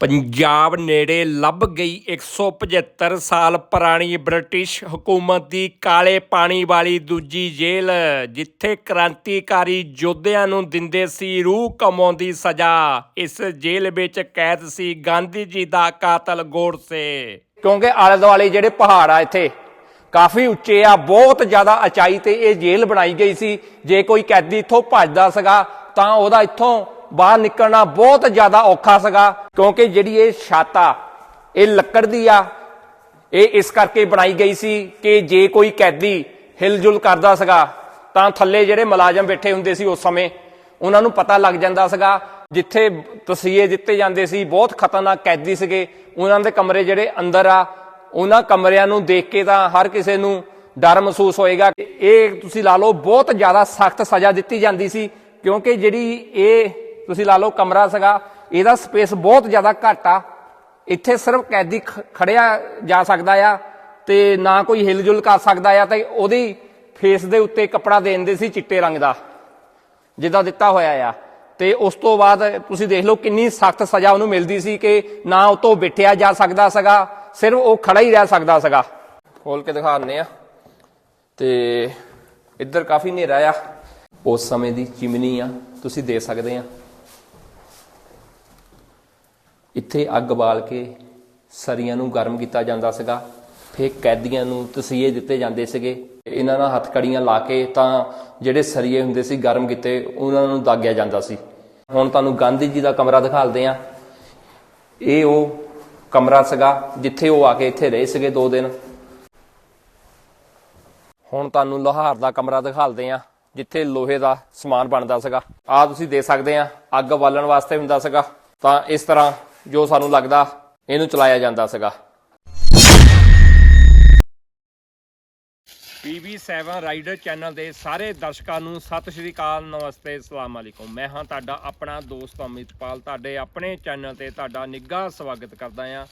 ਪੰਜਾਬ ਨੇੜੇ ਲੱਭ ਗਈ 175 ਸਾਲ ਪੁਰਾਣੀ ਬ੍ਰਿਟਿਸ਼ ਹਕੂਮਤ ਦੀ ਕਾਲੇ ਪਾਣੀ ਵਾਲੀ ਦੂਜੀ ਜੇਲ੍ਹ, ਜਿੱਥੇ ਕ੍ਰਾਂਤੀਕਾਰੀ ਯੋਧਿਆਂ ਨੂੰ ਦਿੰਦੇ ਸੀ ਰੂਹ ਕਮਾਉਂਦੀ ਸਜ਼ਾ। ਇਸ ਜੇਲ੍ਹ ਵਿੱਚ ਕੈਦ ਸੀ ਗਾਂਧੀ ਜੀ ਦਾ ਕਾਤਲ ਗੋਡਸੇ ਕਿਉਂਕਿ ਆਲੇ ਦੁਆਲੇ ਜਿਹੜੇ ਪਹਾੜ ਆ ਇੱਥੇ, ਕਾਫੀ ਉੱਚੇ ਆ, ਬਹੁਤ ਜ਼ਿਆਦਾ ਉਚਾਈ ਤੇ ਇਹ ਜੇਲ੍ਹ ਬਣਾਈ ਗਈ ਸੀ। ਜੇ ਕੋਈ ਕੈਦੀ ਇੱਥੋਂ ਭੱਜਦਾ ਸੀਗਾ, ਤਾਂ ਉਹਦਾ ਇੱਥੋਂ ਬਾਹਰ ਨਿਕਲਣਾ ਬਹੁਤ ਜ਼ਿਆਦਾ ਔਖਾ ਸੀਗਾ, ਕਿਉਂਕਿ ਜਿਹੜੀ ਇਹ ਛੱਤ ਆ ਇਹ ਲੱਕੜ ਦੀ ਆ, ਇਹ ਇਸ ਕਰਕੇ ਬਣਾਈ ਗਈ ਸੀ ਕਿ ਜੇ ਕੋਈ ਕੈਦੀ ਹਿਲਜੁਲ ਕਰਦਾ ਸੀਗਾ, ਤਾਂ ਥੱਲੇ ਜਿਹੜੇ ਮੁਲਾਜ਼ਮ ਬੈਠੇ ਹੁੰਦੇ ਸੀ ਉਸ ਸਮੇਂ, ਉਹਨਾਂ ਨੂੰ ਪਤਾ ਲੱਗ ਜਾਂਦਾ ਸੀਗਾ, ਜਿੱਥੇ ਤਸੀਹੇ ਦਿੱਤੇ ਜਾਂਦੇ ਸੀ, ਬਹੁਤ ਖਤਰਨਾਕ ਕੈਦੀ ਸੀਗੇ, ਉਹਨਾਂ ਦੇ ਕਮਰੇ ਜਿਹੜੇ ਅੰਦਰ ਆ, ਉਹਨਾਂ ਕਮਰਿਆਂ ਨੂੰ ਦੇਖ ਕੇ ਤਾਂ ਹਰ ਕਿਸੇ ਨੂੰ ਡਰ ਮਹਿਸੂਸ ਹੋਏਗਾ ਇਹ ਤੁਸੀਂ ਲਾ ਲਓ, ਬਹੁਤ ਜ਼ਿਆਦਾ ਸਖਤ ਸਜ਼ਾ ਦਿੱਤੀ ਜਾਂਦੀ ਸੀ, ਕਿਉਂਕਿ ਜਿਹੜੀ ਇਹ ਤੁਸੀਂ ਲਾ ਲਓ ਕਮਰਾ ਸੀਗਾ, ਇਹਦਾ ਸਪੇਸ ਬਹੁਤ ਜ਼ਿਆਦਾ ਘੱਟ ਆ। ਇੱਥੇ ਸਿਰਫ ਕੈਦੀ ਖੜਿਆ ਜਾ ਸਕਦਾ ਆ ਤੇ ਨਾ ਕੋਈ ਹਿਲਜੁਲ ਕਰ ਸਕਦਾ ਆ ਤੇ ਉਹਦੀ ਫੇਸ ਦੇ ਉੱਤੇ ਕੱਪੜਾ ਦੇ ਦਿੰਦੇ ਸੀ ਚਿੱਟੇ ਰੰਗ ਦਾ, ਜਿੱਦਾਂ ਦਿੱਤਾ ਹੋਇਆ ਆ। ਤੇ ਉਸ ਤੋਂ ਬਾਅਦ ਤੁਸੀਂ ਦੇਖ ਲਓ ਕਿੰਨੀ ਸਖਤ ਸਜ਼ਾ ਉਹਨੂੰ ਮਿਲਦੀ ਸੀ ਕਿ ਨਾ ਉਹ ਤੋਂ ਬਿਠਿਆ ਜਾ ਸਕਦਾ ਸੀਗਾ, ਸਿਰਫ ਉਹ ਖੜਾ ਹੀ ਰਹਿ ਸਕਦਾ ਸੀਗਾ। ਖੋਲ ਕੇ ਦਿਖਾ ਦਿੰਦੇ ਆ। ਤੇ ਇੱਧਰ ਕਾਫੀ ਹਨੇਰਾ ਆ। ਉਸ ਸਮੇਂ ਦੀ ਚਿਮਨੀ ਆ, ਤੁਸੀਂ ਦੇ ਸਕਦੇ ਆ। ਇੱਥੇ ਅੱਗ ਬਾਲ ਕੇ ਸਰੀਆਂ ਨੂੰ ਗਰਮ ਕੀਤਾ ਜਾਂਦਾ ਸੀਗਾ। ਫਿਰ ਕੈਦੀਆਂ ਨੂੰ ਤਸੀਹੇ ਦਿੱਤੇ ਜਾਂਦੇ ਸੀਗੇ। ਇਹਨਾਂ ਨਾਲ ਹੱਥਕੜੀਆਂ ਲਾ ਕੇ ਤਾਂ ਜਿਹੜੇ ਸਰੀਏ ਹੁੰਦੇ ਸੀ ਗਰਮ ਕੀਤੇ, ਉਹਨਾਂ ਨੂੰ ਦਾਗਿਆ ਜਾਂਦਾ ਸੀ। ਹੁਣ ਤੁਹਾਨੂੰ ਗਾਂਧੀ ਜੀ ਦਾ ਕਮਰਾ ਦਿਖਾਲਦੇ ਆ ਇਹ ਉਹ ਕਮਰਾ ਸੀਗਾ ਜਿੱਥੇ ਉਹ ਆ ਕੇ ਇੱਥੇ ਰਹੇ ਸੀਗੇ 2 ਦਿਨ। ਹੁਣ ਤੁਹਾਨੂੰ ਲੋਹਾਰ ਦਾ ਕਮਰਾ ਦਿਖਾਲਦੇ ਆ ਜਿੱਥੇ ਲੋਹੇ ਦਾ ਸਮਾਨ ਬਣਦਾ ਸੀਗਾ। ਆ ਤੁਸੀਂ ਦੇਖ ਸਕਦੇ ਆ ਅੱਗ ਬਾਲਣ ਵਾਸਤੇ ਹੁੰਦਾ ਸੀਗਾ। ਤਾਂ ਇਸ ਤਰ੍ਹਾਂ ਜੋ ਸਾਨੂੰ ਲੱਗਦਾ ਇਹਨੂੰ ਚਲਾਇਆ ਜਾਂਦਾ ਸੀਗਾ। PB7 ਰਾਈਡਰ ਚੈਨਲ ਦੇ ਸਾਰੇ ਦਰਸ਼ਕਾਂ ਨੂੰ ਸਤਿ ਸ਼੍ਰੀ ਅਕਾਲ, ਨਮਸਤੇ, ਅਸਲਾਮ ਅਲੈਕੁਮ। ਮੈਂ ਹਾਂ ਤੁਹਾਡਾ ਆਪਣਾ ਦੋਸਤ ਅਮਿਤਪਾਲ। ਤੁਹਾਡੇ ਆਪਣੇ ਚੈਨਲ ਤੇ ਤੁਹਾਡਾ ਨਿੱਘਾ ਸਵਾਗਤ ਕਰਦਾ ਹਾਂ।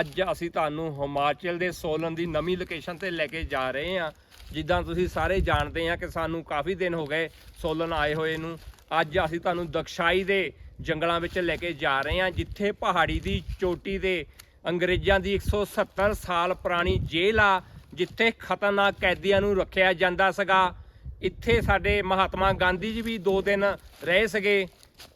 ਅੱਜ ਅਸੀਂ ਤੁਹਾਨੂੰ ਹਿਮਾਚਲ ਦੇ ਸੋਲਨ ਦੀ ਨਵੀਂ ਲੋਕੇਸ਼ਨ ਤੇ ਲੈ ਕੇ ਜਾ ਰਹੇ ਹਾਂ। ਜਿੱਦਾਂ ਤੁਸੀਂ ਸਾਰੇ ਜਾਣਦੇ ਆ ਕਿ ਸਾਨੂੰ ਕਾਫੀ ਦਿਨ ਹੋ ਗਏ ਸੋਲਨ ਆਏ ਹੋਏ ਨੂੰ। ਅੱਜ ਅਸੀਂ ਤੁਹਾਨੂੰ ਦਕਸ਼ਾਈ ਦੇ ਜੰਗਲਾਂ ਵਿੱਚ ਲੈ ਕੇ ਜਾ ਰਹੇ ਹਾਂ, ਜਿੱਥੇ ਪਹਾੜੀ ਦੀ ਚੋਟੀ ਦੇ ਅੰਗਰੇਜ਼ਾਂ ਦੀ 170 ਸਾਲ ਪੁਰਾਣੀ ਜੇਲ੍ਹ ਆ, ਜਿੱਥੇ ਖਤਰਨਾਕ ਕੈਦੀਆਂ ਨੂੰ ਰੱਖਿਆ ਜਾਂਦਾ ਸੀਗਾ। ਇੱਥੇ ਸਾਡੇ ਮਹਾਤਮਾ ਗਾਂਧੀ ਜੀ ਵੀ 2 ਦਿਨ ਰਹੇ ਸੀਗੇ।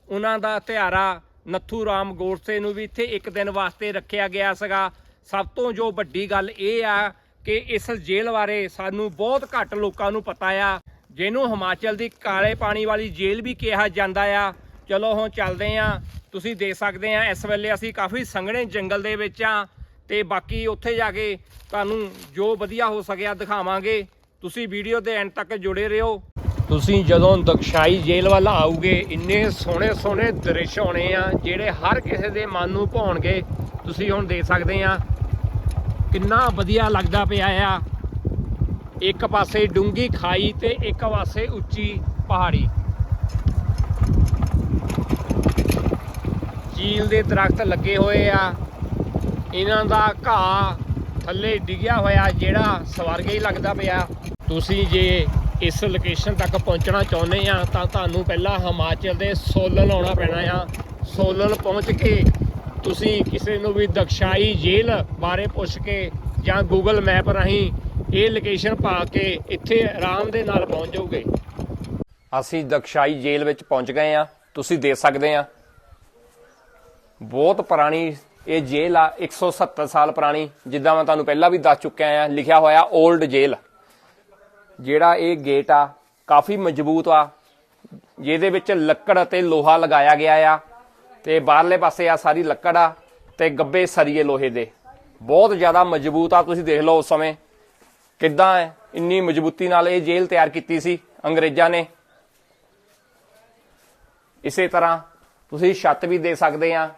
ਉਹਨਾਂ ਦਾ ਤਿਹਾਰਾ ਨੱਥੂ ਰਾਮ ਗੋਡਸੇ ਨੂੰ ਵੀ ਇੱਥੇ ਇੱਕ ਦਿਨ ਵਾਸਤੇ ਰੱਖਿਆ ਗਿਆ ਸੀਗਾ। ਸਭ ਤੋਂ ਜੋ ਵੱਡੀ ਗੱਲ ਇਹ ਆ ਕਿ ਇਸ ਜੇਲ੍ਹ ਬਾਰੇ ਸਾਨੂੰ ਬਹੁਤ ਘੱਟ ਲੋਕਾਂ ਨੂੰ ਪਤਾ ਆ, ਜਿਹਨੂੰ ਹਿਮਾਚਲ ਦੀ ਕਾਲੇ ਪਾਣੀ ਵਾਲੀ ਜੇਲ੍ਹ ਵੀ ਕਿਹਾ ਜਾਂਦਾ ਆ। ਚਲੋ ਹੁਣ ਚੱਲਦੇ ਆ। ਤੁਸੀਂ ਦੇਖ ਸਕਦੇ ਆ, ਇਸ ਵੇਲੇ ਅਸੀਂ ਕਾਫੀ ਸੰਘਣੇ ਜੰਗਲ ਦੇ ਵਿੱਚ ਆ ਤੇ ਬਾਕੀ ਉੱਥੇ ਜਾ ਕੇ ਤੁਹਾਨੂੰ ਜੋ ਵਧੀਆ ਹੋ ਸਕਿਆ ਦਿਖਾਵਾਂਗੇ। ਤੁਸੀਂ ਵੀਡੀਓ ਦੇ ਐਂਡ ਤੱਕ ਜੁੜੇ ਰਹੋ। ਤੁਸੀਂ ਜਦੋਂ ਦਕਸ਼ਾਈ ਜੇਲ੍ਹ ਵੱਲ ਆਓਗੇ, ਇੰਨੇ ਸੋਹਣੇ ਸੋਹਣੇ ਦ੍ਰਿਸ਼ ਹੋਣੇ ਆ, ਜਿਹੜੇ ਹਰ ਕਿਸੇ ਦੇ ਮਨ ਨੂੰ ਭਾਉਣਗੇ। ਤੁਸੀਂ ਹੁਣ ਦੇਖ ਸਕਦੇ ਆ, ਕਿੰਨਾ ਵਧੀਆ ਲੱਗਦਾ ਪਿਆ ਆ। ਇੱਕ ਪਾਸੇ ਡੂੰਗੀ ਖਾਈ ਤੇ ਇੱਕ ਪਾਸੇ ਉੱਚੀ ਪਹਾੜੀ। ਚੀਲ ਦੇ ਦਰਖਤ ਲੱਗੇ ਹੋਏ ਆ। ਇਹਨਾਂ ਦਾ ਘਾਹ ਥੱਲੇ ਡਿੱਗਿਆ ਹੋਇਆ, ਜਿਹੜਾ ਸਵਰਗ ਹੀ ਲੱਗਦਾ ਪਿਆ। ਤੁਸੀਂ ਜੇ ਇਸ ਲੋਕੇਸ਼ਨ ਤੱਕ ਪਹੁੰਚਣਾ ਚਾਹੁੰਦੇ ਆ, ਤਾਂ ਤੁਹਾਨੂੰ ਪਹਿਲਾਂ ਹਿਮਾਚਲ ਦੇ ਸੋਲਨ ਆਉਣਾ ਪੈਣਾ ਆ। ਸੋਲਨ ਪਹੁੰਚ ਕੇ ਤੁਸੀਂ ਕਿਸੇ ਨੂੰ ਵੀ ਦਕਸ਼ਾਈ ਜੇਲ੍ਹ ਬਾਰੇ ਪੁੱਛ ਕੇ ਜਾਂ ਗੂਗਲ ਮੈਪ ਰਾਹੀਂ ਇਹ ਲੋਕੇਸ਼ਨ ਪਾ ਕੇ ਇੱਥੇ ਆਰਾਮ ਦੇ ਨਾਲ ਪਹੁੰਚ ਜਾਓਗੇ। ਅਸੀਂ ਦਕਸ਼ਾਈ ਜੇਲ੍ਹ ਵਿੱਚ ਪਹੁੰਚ ਗਏ ਆ। ਤੁਸੀਂ ਦੇਖ ਸਕਦੇ ਆ ਬਹੁਤ ਪੁਰਾਣੀ, ਇਹ ਜੇਲ੍ਹ ਆ 170 ਸਾਲ ਪੁਰਾਣੀ, ਜਿੱਦਾਂ ਮੈਂ ਤੁਹਾਨੂੰ ਪਹਿਲਾਂ ਵੀ ਦੱਸ ਚੁੱਕਿਆ ਆ, ਲਿਖਿਆ ਹੋਇਆ 올ਡ ਜੇਲ੍ਹ। ਜਿਹੜਾ ਇਹ ਗੇਟ ਆ, ਕਾਫੀ ਮਜ਼ਬੂਤ ਆ, ਜਿਹਦੇ ਵਿੱਚ ਲੱਕੜ ਅਤੇ ਲੋਹਾ ਲਗਾਇਆ ਗਿਆ ਆ, ਤੇ ਬਾਹਰਲੇ ਪਾਸੇ ਆ ਸਾਰੀ ਲੱਕੜ ਆ, ਤੇ ਗੱਬੇ ਸਰੀਏ ਲੋਹੇ ਦੇ। ਬਹੁਤ ਜ਼ਿਆਦਾ ਮਜ਼ਬੂਤ ਆ, ਤੁਸੀਂ ਦੇਖ ਲਓ ਉਸ ਸਮੇਂ। ਕਿੱਦਾਂ ਹੈ ਇੰਨੀ ਮਜ਼ਬੂਤੀ ਨਾਲ ਇਹ ਜੇਲ੍ਹ ਤਿਆਰ ਕੀਤੀ ਸੀ ਅੰਗਰੇਜ਼ਾਂ ਨੇ। ਇਸੇ ਤਰ੍ਹਾਂ ਤੁਸੀਂ ਛੱਤ ਵੀ ਦੇ ਸਕਦੇ ਆ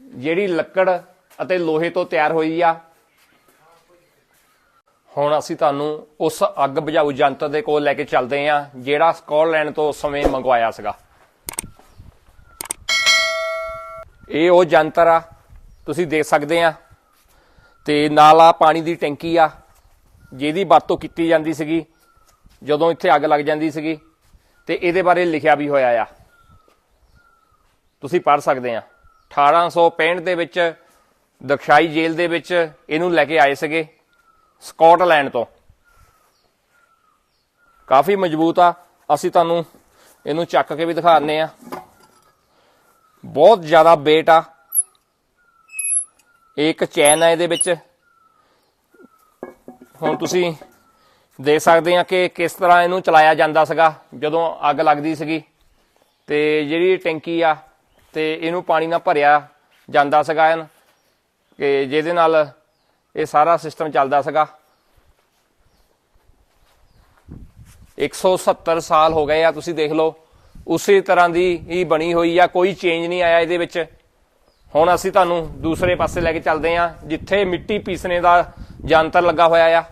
ਜਿਹੜੀ ਲੱਕੜ ਅਤੇ ਲੋਹੇ ਤੋਂ ਤਿਆਰ ਹੋਈ ਆ। ਹੁਣ ਅਸੀਂ ਤੁਹਾਨੂੰ ਉਸ ਅੱਗ ਬੁਝਾਊ ਯੰਤਰ ਦੇ ਕੋਲ ਲੈ ਕੇ ਚੱਲਦੇ ਆ, ਜਿਹੜਾ ਸਕਾਟਲੈਂਡ ਤੋਂ ਉਸ ਸਮੇਂ ਮੰਗਵਾਇਆ ਸੀਗਾ। ਇਹ ਉਹ ਯੰਤਰ ਆ, ਤੁਸੀਂ ਦੇਖ ਸਕਦੇ ਆ। ਤੇ ਨਾਲ ਆ ਪਾਣੀ ਦੀ ਟੈਂਕੀ ਆ, ਜਿਹਦੀ ਵਰਤੋਂ ਕੀਤੀ ਜਾਂਦੀ ਸੀਗੀ, ਜਦੋਂ ਇੱਥੇ ਅੱਗ ਲੱਗ ਜਾਂਦੀ ਸੀਗੀ। ਤੇ ਇਹਦੇ ਬਾਰੇ ਲਿਖਿਆ ਵੀ ਹੋਇਆ ਆ। ਤੁਸੀਂ ਪੜ੍ਹ ਸਕਦੇ ਆ। 1865 ਦੇ ਵਿੱਚ ਦਕਸ਼ਾਈ ਜੇਲ੍ਹ ਦੇ ਵਿੱਚ ਇਹਨੂੰ ਲੈ ਕੇ ਆਏ ਸੀਗੇ ਸਕਾਟਲੈਂਡ ਤੋਂ। ਕਾਫੀ ਮਜ਼ਬੂਤ ਆ। ਅਸੀਂ ਤੁਹਾਨੂੰ ਇਹਨੂੰ ਚੱਕ ਕੇ ਵੀ ਦਿਖਾਉਂਦੇ ਆ ਬਹੁਤ ਜ਼ਿਆਦਾ weight ਆ। ਇਹ ਇੱਕ ਚੈਨ ਆ ਇਹਦੇ ਵਿੱਚ। ਹੁਣ ਤੁਸੀਂ ਦੇਖ ਸਕਦੇ ਆ ਕਿ ਕਿਸ ਤਰ੍ਹਾਂ ਇਹਨੂੰ ਚਲਾਇਆ ਜਾਂਦਾ ਸੀਗਾ। ਜਦੋਂ ਅੱਗ ਲੱਗਦੀ ਸੀਗੀ ਤੇ ਜਿਹੜੀ ਟੈਂਕੀ ਆ ਤੇ ਇਹਨੂੰ ਪਾਣੀ ਨਾਲ ਭਰਿਆ ਜਾਂਦਾ ਸੀਗਾ ਐਨ ਕਿ ਜਿਹਦੇ ਨਾਲ ਇਹ ਸਾਰਾ ਸਿਸਟਮ ਚੱਲਦਾ ਸੀਗਾ। 170 ਸਾਲ ਹੋ ਗਏ ਆ, ਤੁਸੀਂ ਦੇਖ ਲਓ, ਉਸੇ ਤਰ੍ਹਾਂ ਦੀ ਹੀ ਬਣੀ ਹੋਈ ਆ, ਕੋਈ ਚੇਂਜ ਨਹੀਂ ਆਇਆ ਇਹਦੇ ਵਿੱਚ। ਹੁਣ ਅਸੀਂ ਤੁਹਾਨੂੰ ਦੂਸਰੇ ਪਾਸੇ ਲੈ ਕੇ ਚੱਲਦੇ ਆ, ਜਿੱਥੇ ਮਿੱਟੀ ਪੀਸਣੇ ਦਾ ਯੰਤਰ ਲੱਗਾ ਹੋਇਆ ਆ।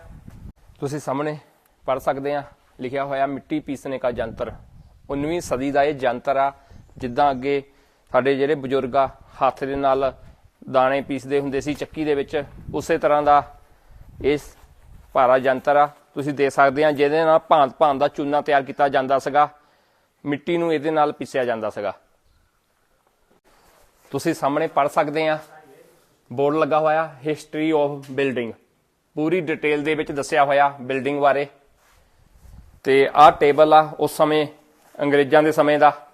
ਤੁਸੀਂ ਸਾਹਮਣੇ ਪੜ ਸਕਦੇ ਆ, ਲਿਖਿਆ ਹੋਇਆ ਮਿੱਟੀ ਪੀਸਣੇ ਦਾ ਯੰਤਰ 19ਵੀਂ ਸਦੀ ਦਾ ਇਹ ਯੰਤਰ ਆ, ਜਿੱਦਾਂ ਅੱਗੇ ਸਾਡੇ ਜਿਹੜੇ ਬਜ਼ੁਰਗ ਆ, ਹੱਥ ਦੇ ਨਾਲ ਦਾਣੇ ਪੀਸਦੇ ਹੁੰਦੇ ਸੀ ਚੱਕੀ ਦੇ ਵਿੱਚ, ਉਸੇ ਤਰ੍ਹਾਂ ਦਾ ਇਸ ਭਾਰਾ ਯੰਤਰ ਆ, ਤੁਸੀਂ ਦੇ ਸਕਦੇ ਆ, ਜਿਹਦੇ ਨਾਲ ਭਾਂਤ ਭਾਂਤ ਦਾ ਚੂਨਾ ਤਿਆਰ ਕੀਤਾ ਜਾਂਦਾ ਸੀਗਾ, ਮਿੱਟੀ ਨੂੰ ਇਹਦੇ ਨਾਲ ਪੀਸਿਆ ਜਾਂਦਾ ਸੀਗਾ। ਤੁਸੀਂ ਸਾਹਮਣੇ ਪੜ ਸਕਦੇ ਆ, ਬੋਰਡ ਲੱਗਾ ਹੋਇਆ ਹਿਸਟਰੀ ਆਫ ਬਿਲਡਿੰਗ ਪੂਰੀ ਡਿਟੇਲ ਦੇ ਵਿੱਚ ਦੱਸਿਆ ਹੋਇਆ ਬਿਲਡਿੰਗ ਬਾਰੇ। ਤੇ ਆਹ ਟੇਬਲ ਆ, ਉਸ ਸਮੇਂ, ਅੰਗਰੇਜ਼ਾਂ ਦੇ ਸਮੇਂ ਦਾ।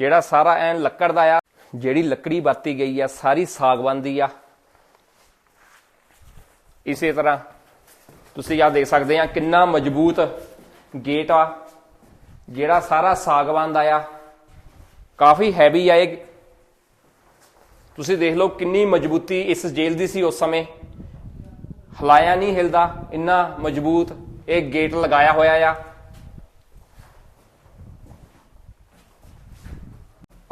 ਜਿਹੜਾ ਸਾਰਾ ਐਨ ਲੱਕੜ ਦਾ ਆ, ਜਿਹੜੀ ਲੱਕੜੀ ਵਰਤੀ ਗਈ ਆ, ਸਾਰੀ ਸਾਗਵਾਨ ਦੀ ਆ। ਇਸੇ ਤਰ੍ਹਾਂ ਤੁਸੀਂ ਆ ਦੇਖ ਸਕਦੇ ਆ ਕਿੰਨਾ ਮਜ਼ਬੂਤ ਗੇਟ ਆ, ਜਿਹੜਾ ਸਾਰਾ ਸਾਗਵਾਨ ਦਾ ਆ। ਕਾਫੀ ਹੈਵੀ ਆ ਇਹ। ਤੁਸੀਂ ਦੇਖ ਲਓ ਕਿੰਨੀ ਮਜ਼ਬੂਤੀ ਇਸ ਜੇਲ੍ਹ ਦੀ ਸੀ ਉਸ ਸਮੇਂ। ਹਲਾਇਆ ਨਹੀਂ ਹਿਲਦਾ, ਇੰਨਾ ਮਜ਼ਬੂਤ ਇਹ ਗੇਟ ਲਗਾਇਆ ਹੋਇਆ ਆ।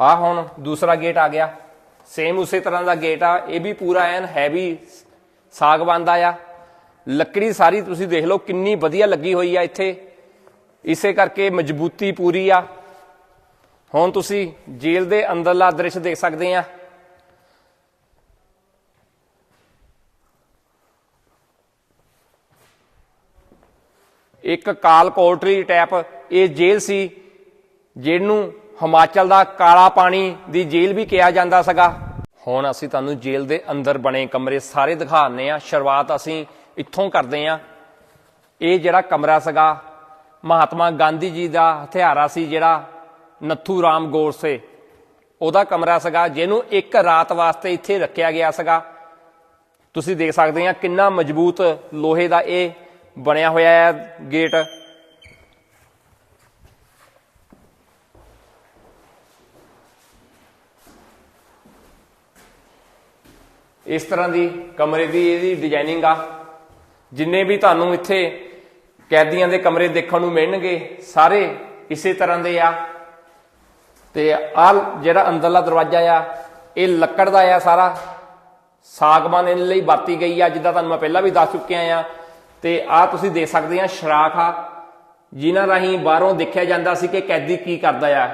ਆ ਹੁਣ ਦੂਸਰਾ ਗੇਟ ਆ ਗਿਆ। ਸੇਮ ਉਸੇ ਤਰ੍ਹਾਂ ਦਾ ਗੇਟ ਆ। ਇਹ ਵੀ ਪੂਰਾ ਐਨ ਹੈਵੀ ਸਾਗਵਾਨ ਦਾ ਆ। ਲੱਕੜੀ ਸਾਰੀ ਤੁਸੀਂ ਦੇਖ ਲਓ ਕਿੰਨੀ ਵਧੀਆ ਲੱਗੀ ਹੋਈ ਆ ਇੱਥੇ। ਇਸੇ ਕਰਕੇ ਮਜ਼ਬੂਤੀ ਪੂਰੀ ਆ। ਹੁਣ ਤੁਸੀਂ ਜੇਲ੍ਹ ਦੇ ਅੰਦਰਲਾ ਦ੍ਰਿਸ਼ ਦੇਖ ਸਕਦੇ ਆ। ਇੱਕ ਕਾਲ ਕੋਟਰੀ ਟੈਪ, ਇਹ ਜੇਲ੍ਹ ਸੀ, ਜਿਹਨੂੰ ਹਿਮਾਚਲ ਦਾ ਕਾਲਾ ਪਾਣੀ ਦੀ ਜੇਲ੍ਹ ਵੀ ਕਿਹਾ ਜਾਂਦਾ ਸੀਗਾ। ਹੁਣ ਅਸੀਂ ਤੁਹਾਨੂੰ ਜੇਲ੍ਹ ਦੇ ਅੰਦਰ ਬਣੇ ਕਮਰੇ ਸਾਰੇ ਦਿਖਾਉਂਦੇ ਆ ਸ਼ੁਰੂਆਤ ਅਸੀਂ ਇੱਥੋਂ ਕਰਦੇ ਆ ਇਹ ਜਿਹੜਾ ਕਮਰਾ ਸੀਗਾ, ਮਹਾਤਮਾ ਗਾਂਧੀ ਜੀ ਦਾ ਹਥਿਆਰਾ ਸੀ ਜਿਹੜਾ ਨੱਥੂ ਰਾਮ ਗੋਡਸੇ ਉਹਦਾ ਕਮਰਾ ਸੀਗਾ, ਜਿਹਨੂੰ ਇੱਕ ਰਾਤ ਵਾਸਤੇ ਇੱਥੇ ਰੱਖਿਆ ਗਿਆ ਸੀਗਾ। ਤੁਸੀਂ ਦੇਖ ਸਕਦੇ ਆ ਕਿੰਨਾ ਮਜ਼ਬੂਤ ਲੋਹੇ ਦਾ ਇਹ ਬਣਿਆ ਹੋਇਆ ਹੈ ਗੇਟ। ਇਸ ਤਰ੍ਹਾਂ ਦੀ ਕਮਰੇ ਦੀ ਇਹਦੀ ਡਿਜ਼ਾਈਨਿੰਗ ਆ। ਜਿੰਨੇ ਵੀ ਤੁਹਾਨੂੰ ਇੱਥੇ ਕੈਦੀਆਂ ਦੇ ਕਮਰੇ ਦੇਖਣ ਨੂੰ ਮਿਲਣਗੇ, ਸਾਰੇ ਇਸੇ ਤਰ੍ਹਾਂ ਦੇ ਆ। ਤੇ ਆ ਜਿਹੜਾ ਅੰਦਰਲਾ ਦਰਵਾਜ਼ਾ ਆ, ਇਹ ਲੱਕੜ ਦਾ ਆ ਸਾਰਾ। ਸਾਗਵਾਨ ਇਹਨਾਂ ਲਈ ਵਰਤੀ ਗਈ ਆ, ਜਿੱਦਾਂ ਤੁਹਾਨੂੰ ਮੈਂ ਪਹਿਲਾਂ ਵੀ ਦੱਸ ਚੁੱਕਿਆ ਆ। ਤੇ ਆ ਤੁਸੀਂ ਦੇਖ ਸਕਦੇ ਆ, ਸ਼ਰਾਖ ਆ, ਜਿਨ੍ਹਾਂ ਰਾਹੀਂ ਬਾਹਰੋਂ ਦੇਖਿਆ ਜਾਂਦਾ ਸੀ ਕਿ ਕੈਦੀ ਕੀ ਕਰਦਾ ਆ।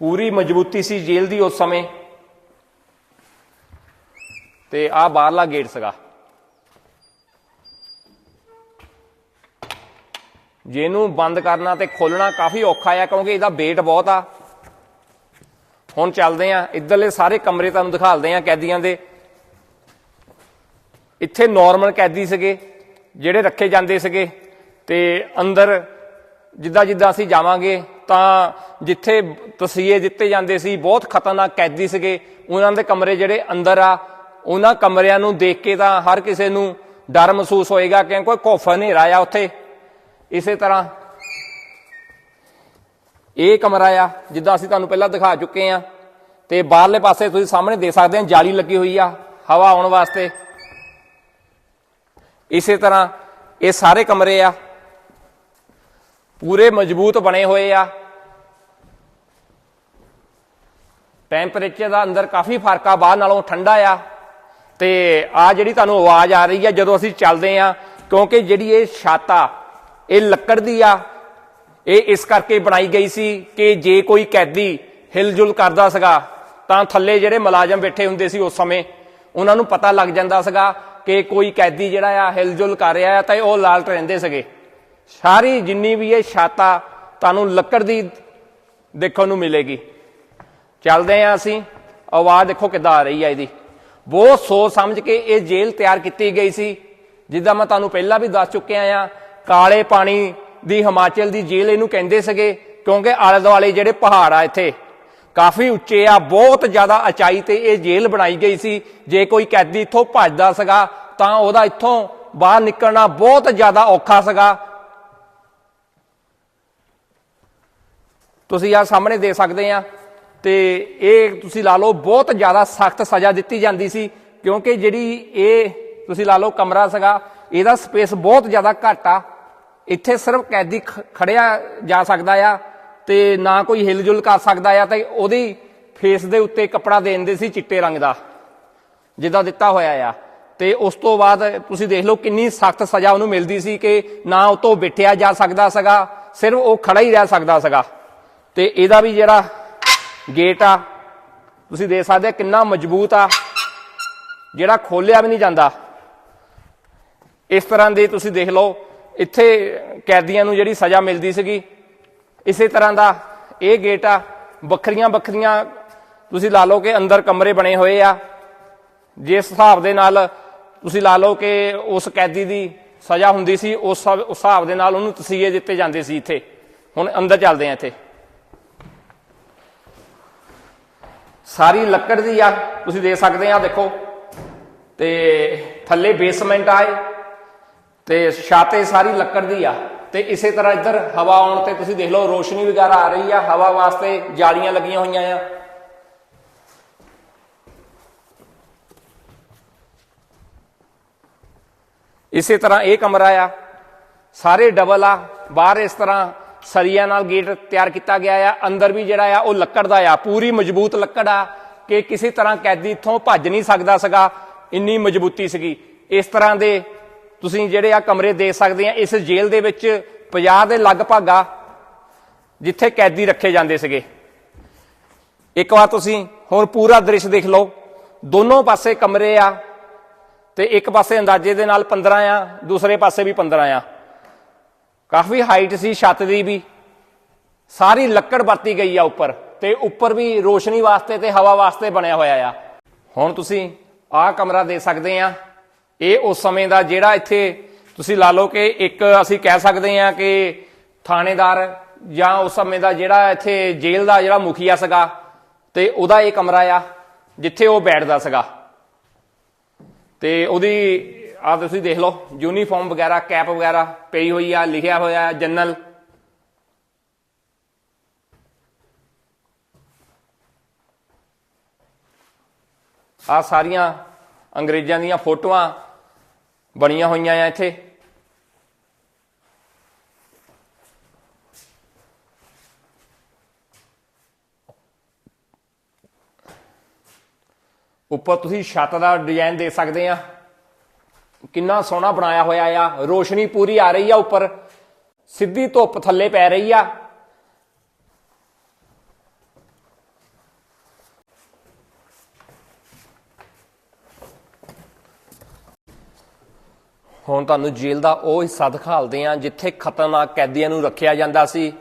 ਪੂਰੀ ਮਜ਼ਬੂਤੀ ਸੀ ਜੇਲ੍ਹ ਦੀ ਉਸ ਸਮੇਂ। ਤੇ ਆ ਬਾਹਰਲਾ ਗੇਟ ਸੀਗਾ। ਜਿਹਨੂੰ ਬੰਦ ਕਰਨਾ ਤੇ ਖੋਲਣਾ ਕਾਫੀ ਔਖਾ ਆ, ਕਿਉਂਕਿ ਇਹਦਾ weight ਬਹੁਤ ਆ। ਹੁਣ ਚੱਲਦੇ ਆ, ਇੱਧਰਲੇ ਸਾਰੇ ਕਮਰੇ ਤੁਹਾਨੂੰ ਦਿਖਾਲਦੇ ਆ ਕੈਦੀਆਂ ਦੇ। ਇੱਥੇ ਨਾਰਮਲ ਕੈਦੀ ਸੀਗੇ, ਜਿਹੜੇ ਰੱਖੇ ਜਾਂਦੇ ਸੀਗੇ। ਤੇ ਅੰਦਰ ਜਿੱਦਾਂ ਜਿੱਦਾਂ ਅਸੀਂ ਜਾਵਾਂਗੇ, ਤਾਂ ਜਿੱਥੇ ਤਸੀਹੇ ਦਿੱਤੇ ਜਾਂਦੇ ਸੀ, ਬਹੁਤ ਖਤਰਨਾਕ ਕੈਦੀ ਸੀਗੇ। ਉਹਨਾਂ ਦੇ ਕਮਰੇ ਜਿਹੜੇ ਅੰਦਰ ਆ ਉਹਨਾਂ ਕਮਰਿਆਂ ਨੂੰ ਦੇਖ ਕੇ ਤਾਂ ਹਰ ਕਿਸੇ ਨੂੰ ਡਰ ਮਹਿਸੂਸ ਹੋਏਗਾ ਕਿ ਕੋਈ ਖੌਫ ਹਨੇਰਾ ਆ ਉੱਥੇ। ਇਸੇ ਤਰ੍ਹਾਂ ਇਹ ਕਮਰਾ ਆ, ਜਿੱਦਾਂ ਅਸੀਂ ਤੁਹਾਨੂੰ ਪਹਿਲਾਂ ਦਿਖਾ ਚੁੱਕੇ ਆ ਤੇ ਬਾਹਰਲੇ ਪਾਸੇ ਤੁਸੀਂ ਸਾਹਮਣੇ ਦੇਖ ਸਕਦੇ ਆ ਜਾਲੀ ਲੱਗੀ ਹੋਈ ਆ, ਹਵਾ ਆਉਣ ਵਾਸਤੇ। ਇਸੇ ਤਰ੍ਹਾਂ ਇਹ ਸਾਰੇ ਕਮਰੇ ਆ, ਪੂਰੇ ਮਜ਼ਬੂਤ ਬਣੇ ਹੋਏ ਆ। ਟੈਂਪਰੇਚਰ ਦਾ ਅੰਦਰ ਕਾਫੀ ਫ਼ਰਕ ਆ, ਬਾਹਰ ਨਾਲੋਂ ਠੰਡਾ ਆ। ਤੇ ਆ ਜਿਹੜੀ ਤੁਹਾਨੂੰ ਆਵਾਜ਼ ਆ ਰਹੀ ਆ, ਜਦੋਂ ਅਸੀਂ ਚੱਲਦੇ ਆ, ਕਿਉਂਕਿ ਜਿਹੜੀ ਇਹ ਛੱਤ ਆ, ਇਹ ਲੱਕੜ ਦੀ ਆ। ਇਹ ਇਸ ਕਰਕੇ ਬਣਾਈ ਗਈ ਸੀ ਕਿ ਜੇ ਕੋਈ ਕੈਦੀ ਹਿਲਜੁਲ ਕਰਦਾ ਸੀਗਾ, ਤਾਂ ਥੱਲੇ ਜਿਹੜੇ ਮੁਲਾਜ਼ਮ ਬੈਠੇ ਹੁੰਦੇ ਸੀ ਉਸ ਸਮੇਂ, ਉਹਨਾਂ ਨੂੰ ਪਤਾ ਲੱਗ ਜਾਂਦਾ ਸੀਗਾ ਕਿ ਕੋਈ ਕੈਦੀ ਜਿਹੜਾ ਆ, ਹਿਲਜੁਲ ਕਰ ਰਿਹਾ ਆ, ਤਾਂ ਉਹ ਲਾਲਟ ਰਹਿੰਦੇ ਸੀਗੇ। ਸਾਰੀ ਜਿੰਨੀ ਵੀ ਇਹ ਛਾਤਾ ਤੁਹਾਨੂੰ ਲੱਕੜ ਦੀ ਦੇਖਣ ਨੂੰ ਮਿਲੇਗੀ। ਚੱਲਦੇ ਆ ਅਸੀਂ। ਆਵਾਜ਼ ਦੇਖੋ ਕਿੱਦਾਂ ਆ ਰਹੀ ਆ ਇਹਦੀ। ਬਹੁਤ ਸੋਚ ਸਮਝ ਕੇ ਇਹ ਜੇਲ੍ਹ ਤਿਆਰ ਕੀਤੀ ਗਈ ਸੀ, ਜਿੱਦਾਂ ਮੈਂ ਤੁਹਾਨੂੰ ਪਹਿਲਾਂ ਵੀ ਦੱਸ ਚੁੱਕਿਆ ਆ, ਕਾਲੇ ਪਾਣੀ ਦੀ ਹਿਮਾਚਲ ਦੀ ਜੇਲ੍ਹ ਇਹਨੂੰ ਕਹਿੰਦੇ ਸੀਗੇ, ਕਿਉਂਕਿ ਆਲੇ ਦੁਆਲੇ ਜਿਹੜੇ ਪਹਾੜ ਆ ਇੱਥੇ, ਕਾਫੀ ਉੱਚੇ ਆ, ਬਹੁਤ ਜ਼ਿਆਦਾ ਉਚਾਈ ਤੇ ਇਹ ਜੇਲ੍ਹ ਬਣਾਈ ਗਈ ਸੀ, ਜੇ ਕੋਈ ਕੈਦੀ ਇੱਥੋਂ ਭੱਜਦਾ ਸੀਗਾ, ਤਾਂ ਉਹਦਾ ਇੱਥੋਂ ਬਾਹਰ ਨਿਕਲਣਾ ਬਹੁਤ ਜ਼ਿਆਦਾ ਔਖਾ ਸੀਗਾ। ਤੁਸੀਂ ਆ ਸਾਹਮਣੇ ਦੇ ਸਕਦੇ ਆ ਤੇ ਇਹ ਤੁਸੀਂ ਲਾ ਲਓ ਬਹੁਤ ਜ਼ਿਆਦਾ ਸਖਤ ਸਜ਼ਾ ਦਿੱਤੀ ਜਾਂਦੀ ਸੀ, ਕਿਉਂਕਿ ਜਿਹੜੀ ਇਹ ਤੁਸੀਂ ਲਾ ਲਓ ਕਮਰਾ ਸੀਗਾ, ਇਹਦਾ ਸਪੇਸ ਬਹੁਤ ਜ਼ਿਆਦਾ ਘੱਟ ਆ। ਇੱਥੇ ਸਿਰਫ ਕੈਦੀ ਖ- ਖੜਿਆ ਜਾ ਸਕਦਾ ਆ ਤੇ ਨਾ ਕੋਈ ਹਿਲਜੁਲ ਕਰ ਸਕਦਾ ਆ ਤੇ ਉਹਦੀ ਫੇਸ ਦੇ ਉੱਤੇ ਕੱਪੜਾ ਦੇ ਦਿੰਦੇ ਸੀ ਚਿੱਟੇ ਰੰਗ ਦਾ, ਜਿੱਦਾਂ ਦਿੱਤਾ ਹੋਇਆ ਆ। ਤੇ ਉਸ ਤੋਂ ਬਾਅਦ ਤੁਸੀਂ ਦੇਖ ਲਓ ਕਿੰਨੀ ਸਖਤ ਸਜ਼ਾ ਉਹਨੂੰ ਮਿਲਦੀ ਸੀ ਕਿ ਨਾ ਉਹ ਤੋਂ ਬਿਠਿਆ ਜਾ ਸਕਦਾ ਸੀਗਾ, ਸਿਰਫ ਉਹ ਖੜਾ ਹੀ ਰਹਿ ਸਕਦਾ ਸੀਗਾ। ਤੇ ਇਹਦਾ ਵੀ ਜਿਹੜਾ ਗੇਟ ਆ। ਤੁਸੀਂ ਦੇਖ ਸਕਦੇ ਆ ਕਿੰਨਾ ਮਜ਼ਬੂਤ ਆ। ਜਿਹੜਾ ਖੋਲਿਆ ਵੀ ਨਹੀਂ ਜਾਂਦਾ। ਇਸ ਤਰ੍ਹਾਂ ਦੇ ਤੁਸੀਂ ਦੇਖ ਲਓ, ਇੱਥੇ ਕੈਦੀਆਂ ਨੂੰ ਜਿਹੜੀ ਸਜ਼ਾ ਮਿਲਦੀ ਸੀਗੀ, ਇਸੇ ਤਰ੍ਹਾਂ ਦਾ ਇਹ ਗੇਟ ਆ। ਵੱਖਰੀਆਂ ਵੱਖਰੀਆਂ ਤੁਸੀਂ ਲਾ ਲਓ ਕਿ ਅੰਦਰ ਕਮਰੇ ਬਣੇ ਹੋਏ ਆ। ਜਿਸ ਹਿਸਾਬ ਦੇ ਨਾਲ ਤੁਸੀਂ ਲਾ ਲਓ ਕਿ ਉਸ ਕੈਦੀ ਦੀ ਸਜ਼ਾ ਹੁੰਦੀ ਸੀ, ਉਸ ਹਿਸਾਬ- ਉਸ ਹਿਸਾਬ ਦੇ ਨਾਲ ਉਹਨੂੰ ਤਸੀਹੇ ਦਿੱਤੇ ਜਾਂਦੇ ਸੀ ਇੱਥੇ। ਹੁਣ ਅੰਦਰ ਚੱਲਦੇ ਆ ਇੱਥੇ। ਸਾਰੀ ਲੱਕੜ ਦੀ ਆ, ਤੁਸੀਂ ਦੇਖ ਸਕਦੇ ਆ, ਦੇਖੋ। ਤੇ ਥੱਲੇ ਬੇਸਮੈਂਟ ਆਏ ਤੇ ਛਾਤੇ ਸਾਰੀ ਲੱਕੜ ਦੀ ਆ। ਤੇ ਇਸੇ ਤਰ੍ਹਾਂ ਇੱਧਰ ਹਵਾ ਆਉਣ ਤੇ ਤੁਸੀਂ ਦੇਖ ਲਓ, ਰੋਸ਼ਨੀ ਵਗੈਰਾ ਆ ਰਹੀ ਆ, ਹਵਾ ਵਾਸਤੇ ਜਾਲੀਆਂ ਲੱਗੀਆਂ ਹੋਈਆਂ ਆ। ਇਸੇ ਤਰ੍ਹਾਂ ਇਹ ਕਮਰਾ ਆ, ਸਾਰੇ ਡਬਲ ਆ, ਬਾਹਰ ਇਸ ਤਰ੍ਹਾਂ ਸਰੀਆ ਨਾਲ ਗੇਟ ਤਿਆਰ ਕੀਤਾ ਗਿਆ ਆ। ਅੰਦਰ ਵੀ ਜਿਹੜਾ ਆ, ਉਹ ਲੱਕੜ ਦਾ ਆ। ਪੂਰੀ ਮਜ਼ਬੂਤ ਲੱਕੜ ਆ ਕਿ ਕਿਸੇ ਤਰ੍ਹਾਂ ਕੈਦੀ ਇੱਥੋਂ ਭੱਜ ਨਹੀਂ ਸਕਦਾ ਸੀਗਾ। ਇੰਨੀ ਮਜ਼ਬੂਤੀ ਸੀਗੀ। ਇਸ ਤਰ੍ਹਾਂ ਦੇ ਤੁਸੀਂ ਜਿਹੜੇ ਆ ਕਮਰੇ ਦੇਖ ਸਕਦੇ ਆ, ਇਸ ਜੇਲ੍ਹ ਦੇ ਵਿੱਚ 50 ਦੇ ਲਗਭਗ ਆ, ਜਿੱਥੇ ਕੈਦੀ ਰੱਖੇ ਜਾਂਦੇ ਸੀਗੇ। ਇੱਕ ਵਾਰ ਤੁਸੀਂ ਹੁਣ ਪੂਰਾ ਦ੍ਰਿਸ਼ ਦੇਖ ਲਓ। ਦੋਨੋਂ ਪਾਸੇ ਕਮਰੇ ਆ ਤੇ ਇੱਕ ਪਾਸੇ ਅੰਦਾਜ਼ੇ ਦੇ ਨਾਲ 15 ਆ, ਦੂਸਰੇ ਪਾਸੇ ਵੀ 15 ਆ। ਕਾਫੀ ਹਾਈਟ ਸੀ ਛੱਤ ਦੀ ਵੀ। ਸਾਰੀ ਲੱਕੜ ਵਰਤੀ ਗਈ ਆ ਉੱਪਰ ਤੇ ਉੱਪਰ ਵੀ ਰੋਸ਼ਨੀ ਵਾਸਤੇ ਤੇ ਹਵਾ ਵਾਸਤੇ ਬਣਿਆ ਹੋਇਆ ਆ। ਹੁਣ ਤੁਸੀਂ ਆਹ ਕਮਰਾ ਦੇ ਸਕਦੇ ਆ। ਇਹ ਉਸ ਸਮੇਂ ਦਾ ਜਿਹੜਾ ਇੱਥੇ ਤੁਸੀਂ ਲਾ ਲਓ ਕਿ ਇੱਕ ਅਸੀਂ ਕਹਿ ਸਕਦੇ ਆ ਕਿ ਥਾਣੇਦਾਰ ਜਾਂ ਉਸ ਸਮੇਂ ਦਾ ਜਿਹੜਾ ਇੱਥੇ ਜੇਲ੍ਹ ਦਾ ਜਿਹੜਾ ਮੁਖੀਆ ਸੀਗਾ ਤੇ ਉਹਦਾ ਇਹ ਕਮਰਾ ਆ, ਜਿੱਥੇ ਉਹ ਬੈਠਦਾ ਸੀਗਾ। ਤੇ ਉਹਦੀ ਆ ਤੁਸੀਂ ਦੇਖ ਲਓ ਯੂਨੀਫਾਰਮ ਵਗੈਰਾ ਕੈਪ ਵਗੈਰਾ ਪਈ ਹੋਈ ਆ, ਲਿਖਿਆ ਹੋਇਆ ਜਨਰਲ ਆ ਸਾਰੀਆਂ ਅੰਗਰੇਜ਼ਾਂ ਦੀਆਂ ਫੋਟੋਆਂ ਬਣੀਆਂ ਹੋਈਆਂ ਆ ਇੱਥੇ। ਉੱਪਰ ਤੁਸੀਂ ਛੱਤ ਦਾ ਡਿਜ਼ਾਈਨ ਦੇ ਸਕਦੇ ਆ। ਕਿੰਨਾ ਸੋਹਣਾ ਬਣਾਇਆ ਹੋਇਆ ਆ, ਰੋਸ਼ਨੀ ਪੂਰੀ ਆ ਰਹੀ ਆ ਉੱਪਰ। ਸਿੱਧੀ ਧੁੱਪ ਥੱਲੇ ਪੈ ਰਹੀ ਆ। ਹੁਣ ਤੁਹਾਨੂੰ ਜੇਲ੍ਹ ਦਾ ਉਹ ਹਿੱਸਾ ਦਿਖਾਲਦੇ ਆ, ਜਿੱਥੇ ਖਤਰਨਾਕ ਕੈਦੀਆਂ ਨੂੰ ਰੱਖਿਆ ਜਾਂਦਾ ਸੀ।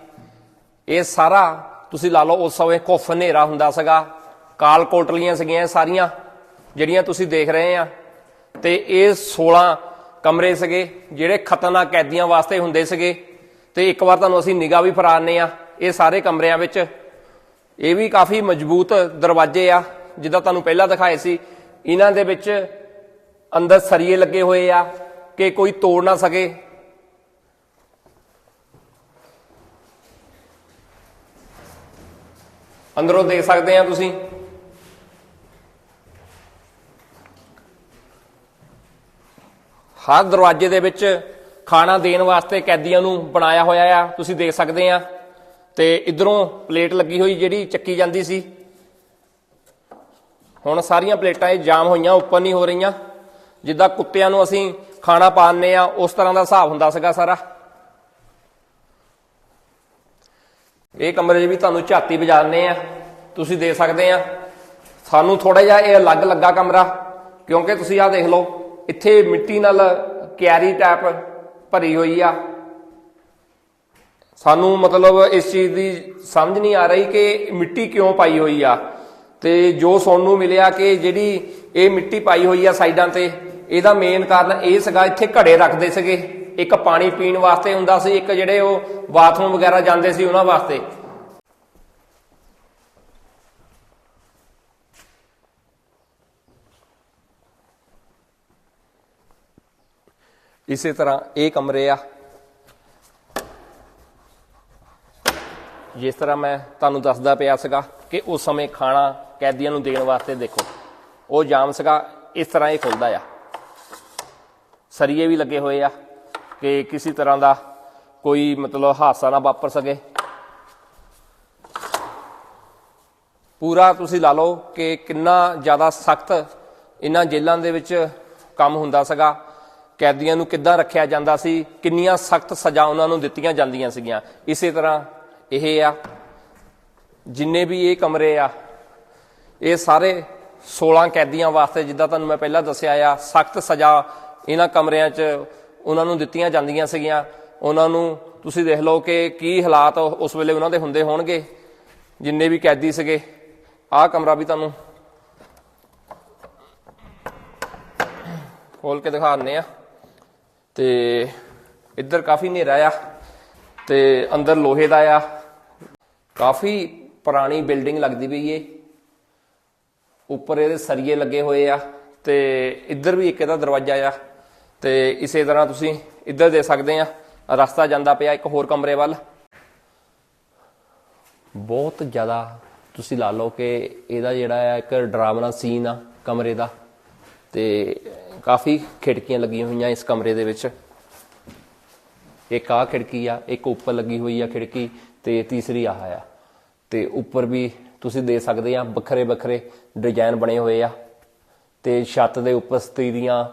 ਇਹ ਸਾਰਾ ਤੁਸੀਂ ਲਾ ਲਓ, ਉਸ ਸਮੇਂ ਕੁਫ ਹਨੇਰਾ ਹੁੰਦਾ ਸੀਗਾ। ਕਾਲ ਕੋਟਲੀਆਂ ਸੀਗੀਆਂ ਇਹ ਸਾਰੀਆਂ, ਜਿਹੜੀਆਂ ਤੁਸੀਂ ਦੇਖ ਰਹੇ ਆ। ਤੇ ਇਹ 16 ਕਮਰੇ ਸੀਗੇ, ਜਿਹੜੇ ਖਤਰਨਾਕ ਕੈਦੀਆਂ ਵਾਸਤੇ ਹੁੰਦੇ ਸੀਗੇ। ਤੇ ਇੱਕ ਵਾਰ ਤੁਹਾਨੂੰ ਅਸੀਂ ਨਿਗਾਹ ਵੀ ਫਰਾਨੇ ਆ, ਇਹ ਸਾਰੇ ਕਮਰਿਆਂ ਵਿੱਚ। ਇਹ ਵੀ ਕਾਫੀ ਮਜ਼ਬੂਤ ਦਰਵਾਜ਼ੇ ਆ, ਜਿੱਦਾਂ ਤੁਹਾਨੂੰ ਪਹਿਲਾਂ ਦਿਖਾਏ ਸੀ। ਇਹਨਾਂ ਦੇ ਵਿੱਚ ਅੰਦਰ ਸਰੀਏ ਲੱਗੇ ਹੋਏ ਆ, ਕਿ ਕੋਈ ਤੋੜ ਨਾ ਸਕੇ। ਅੰਦਰੋਂ ਦੇਖ ਸਕਦੇ ਆ ਤੁਸੀਂ। ਹਰ ਦਰਵਾਜ਼ੇ ਦੇ ਵਿੱਚ ਖਾਣਾ ਦੇਣ ਵਾਸਤੇ ਕੈਦੀਆਂ ਨੂੰ ਬਣਾਇਆ ਹੋਇਆ ਆ, ਤੁਸੀਂ ਦੇਖ ਸਕਦੇ ਆ। ਤੇ ਇਧਰੋਂ ਪਲੇਟ ਲੱਗੀ ਹੋਈ ਜਿਹੜੀ ਚੱਕੀ ਜਾਂਦੀ ਸੀ। ਹੁਣ ਸਾਰੀਆਂ ਪਲੇਟਾਂ ਇਹ ਜਾਮ ਹੋਈਆਂ, ਉੱਪਰ ਨਹੀਂ ਹੋ ਰਹੀਆਂ। ਜਿੱਦਾਂ ਕੁੱਤਿਆਂ ਨੂੰ ਅਸੀਂ ਖਾਣਾ ਪਾਉਂਦੇ ਆ, ਉਸ ਤਰ੍ਹਾਂ ਦਾ ਹਿਸਾਬ ਹੁੰਦਾ ਸੀਗਾ ਸਾਰਾ। ਇਹ ਕਮਰੇ 'ਚ ਵੀ ਤੁਹਾਨੂੰ ਝਾਤੀ ਵਜਾਉਂਦੇ ਆ। ਤੁਸੀਂ ਦੇਖ ਸਕਦੇ ਆ। ਸਾਨੂੰ ਥੋੜਾ ਜਿਹਾ ਇਹ ਅਲੱਗ ਲੱਗਾ ਕਮਰਾ, ਕਿਉਂਕਿ ਤੁਸੀਂ ਆਹ ਦੇਖ ਲਓ। ਇੱਥੇ ਮਿੱਟੀ ਨਾਲ ਕਿਆਰੀ ਟੈਪ ਭਰੀ ਹੋਈ ਆ। ਸਾਨੂੰ ਮਤਲਬ ਇਸ ਚੀਜ਼ ਦੀ ਸਮਝ ਨਹੀਂ ਆ ਰਹੀ ਕਿ ਮਿੱਟੀ ਕਿਉਂ ਪਾਈ ਹੋਈ ਆ। ਤੇ ਜੋ ਸੁਣਨ ਨੂੰ ਮਿਲਿਆ ਕਿ ਜਿਹੜੀ ਇਹ ਮਿੱਟੀ ਪਾਈ ਹੋਈ ਆ ਸਾਈਡਾਂ ਤੇ, ਇਹਦਾ ਮੇਨ ਕਾਰਨ ਇਹ ਸੀਗਾ ਇੱਥੇ ਘੜੇ ਰੱਖਦੇ ਸੀਗੇ। ਇੱਕ ਪਾਣੀ ਪੀਣ ਵਾਸਤੇ ਹੁੰਦਾ ਸੀ, ਇੱਕ ਜਿਹੜੇ ਉਹ ਬਾਥਰੂਮ ਵਗੈਰਾ ਜਾਂਦੇ ਸੀ ਉਹਨਾਂ ਵਾਸਤੇ। ਇਸੇ ਤਰ੍ਹਾਂ ਇਹ ਕਮਰੇ ਆ ਜਿਸ ਤਰ੍ਹਾਂ ਮੈਂ ਤੁਹਾਨੂੰ ਦੱਸਦਾ ਪਿਆ ਸੀਗਾ ਕਿ ਉਸ ਸਮੇਂ ਖਾਣਾ ਕੈਦੀਆਂ ਨੂੰ ਦੇਣ ਵਾਸਤੇ ਦੇਖੋ, ਉਹ ਜਾਮ ਸੀਗਾ, ਇਸ ਤਰ੍ਹਾਂ ਇਹ ਖੁੱਲਦਾ ਆ। ਸਰੀਏ ਵੀ ਲੱਗੇ ਹੋਏ ਆ ਕਿ ਕਿਸੇ ਤਰ੍ਹਾਂ ਦਾ ਕੋਈ ਮਤਲਬ ਹਾਦਸਾ ਨਾ ਵਾਪਰ ਸਕੇ। ਪੂਰਾ ਤੁਸੀਂ ਲਾ ਲਓ ਕਿ ਕਿੰਨਾ ਜ਼ਿਆਦਾ ਸਖਤ ਇਹਨਾਂ ਜੇਲ੍ਹਾਂ ਦੇ ਵਿੱਚ ਕੰਮ ਹੁੰਦਾ ਸੀਗਾ। ਕੈਦੀਆਂ ਨੂੰ ਕਿੱਦਾਂ ਰੱਖਿਆ ਜਾਂਦਾ ਸੀ, ਕਿੰਨੀਆਂ ਸਖਤ ਸਜ਼ਾ ਉਹਨਾਂ ਨੂੰ ਦਿੱਤੀਆਂ ਜਾਂਦੀਆਂ ਸੀਗੀਆਂ। ਇਸੇ ਤਰ੍ਹਾਂ ਇਹ ਆ, ਜਿੰਨੇ ਵੀ ਇਹ ਕਮਰੇ ਆ, ਇਹ ਸਾਰੇ 16 ਕੈਦੀਆਂ ਵਾਸਤੇ, ਜਿੱਦਾਂ ਤੁਹਾਨੂੰ ਮੈਂ ਪਹਿਲਾਂ ਦੱਸਿਆ ਆ, ਸਖਤ ਸਜ਼ਾ ਇਹਨਾਂ ਕਮਰਿਆਂ 'ਚ ਉਹਨਾਂ ਨੂੰ ਦਿੱਤੀਆਂ ਜਾਂਦੀਆਂ ਸੀਗੀਆਂ। ਉਹਨਾਂ ਨੂੰ ਤੁਸੀਂ ਦੇਖ ਲਓ ਕਿ ਕੀ ਹਾਲਾਤ ਉਸ ਵੇਲੇ ਉਹਨਾਂ ਦੇ ਹੁੰਦੇ ਹੋਣਗੇ, ਜਿੰਨੇ ਵੀ ਕੈਦੀ ਸੀਗੇ। ਆਹ ਕਮਰਾ ਵੀ ਤੁਹਾਨੂੰ ਖੋਲ ਕੇ ਦਿਖਾ ਦਿੰਦੇ ਆ। ਤੇ ਇੱਧਰ ਕਾਫੀ ਹਨੇਰਾ ਆ ਤੇ ਅੰਦਰ ਲੋਹੇ ਦਾ ਆ। ਕਾਫੀ ਪੁਰਾਣੀ ਬਿਲਡਿੰਗ ਲੱਗਦੀ ਪਈ ਏ। ਉੱਪਰ ਇਹਦੇ ਸਰੀਏ ਲੱਗੇ ਹੋਏ ਆ ਤੇ ਇੱਧਰ ਵੀ ਇੱਕ ਇਹਦਾ ਦਰਵਾਜ਼ਾ ਆ। ਤੇ ਇਸੇ ਤਰ੍ਹਾਂ ਤੁਸੀਂ ਇੱਧਰ ਦੇ ਸਕਦੇ ਆ, ਰਸਤਾ ਜਾਂਦਾ ਪਿਆ ਇੱਕ ਹੋਰ ਕਮਰੇ ਵੱਲ। ਬਹੁਤ ਜ਼ਿਆਦਾ ਤੁਸੀਂ ਲਾ ਲਓ ਕਿ ਇਹਦਾ ਜਿਹੜਾ ਆ ਇੱਕ ਡਰਾਵਨਾ ਸੀਨ ਆ ਕਮਰੇ ਦਾ। ਤੇ ਕਾਫੀ ਖਿੜਕੀਆਂ ਲੱਗੀਆਂ ਹੋਈਆਂ ਇਸ ਕਮਰੇ ਦੇ ਵਿੱਚ। ਇੱਕ ਆ ਖਿੜਕੀ ਆ, ਇੱਕ ਉੱਪਰ ਲੱਗੀ ਹੋਈ ਆ ਖਿੜਕੀ ਤੇ ਤੀਸਰੀ ਆਹ ਆ। ਤੇ ਉੱਪਰ ਵੀ ਤੁਸੀਂ ਦੇ ਸਕਦੇ ਆ ਵੱਖਰੇ ਵੱਖਰੇ ਡਿਜ਼ਾਈਨ ਬਣੇ ਹੋਏ ਆ। ਤੇ ਛੱਤ ਦੇ ਉੱਪਰ ਸਤੀਰੀਆਂ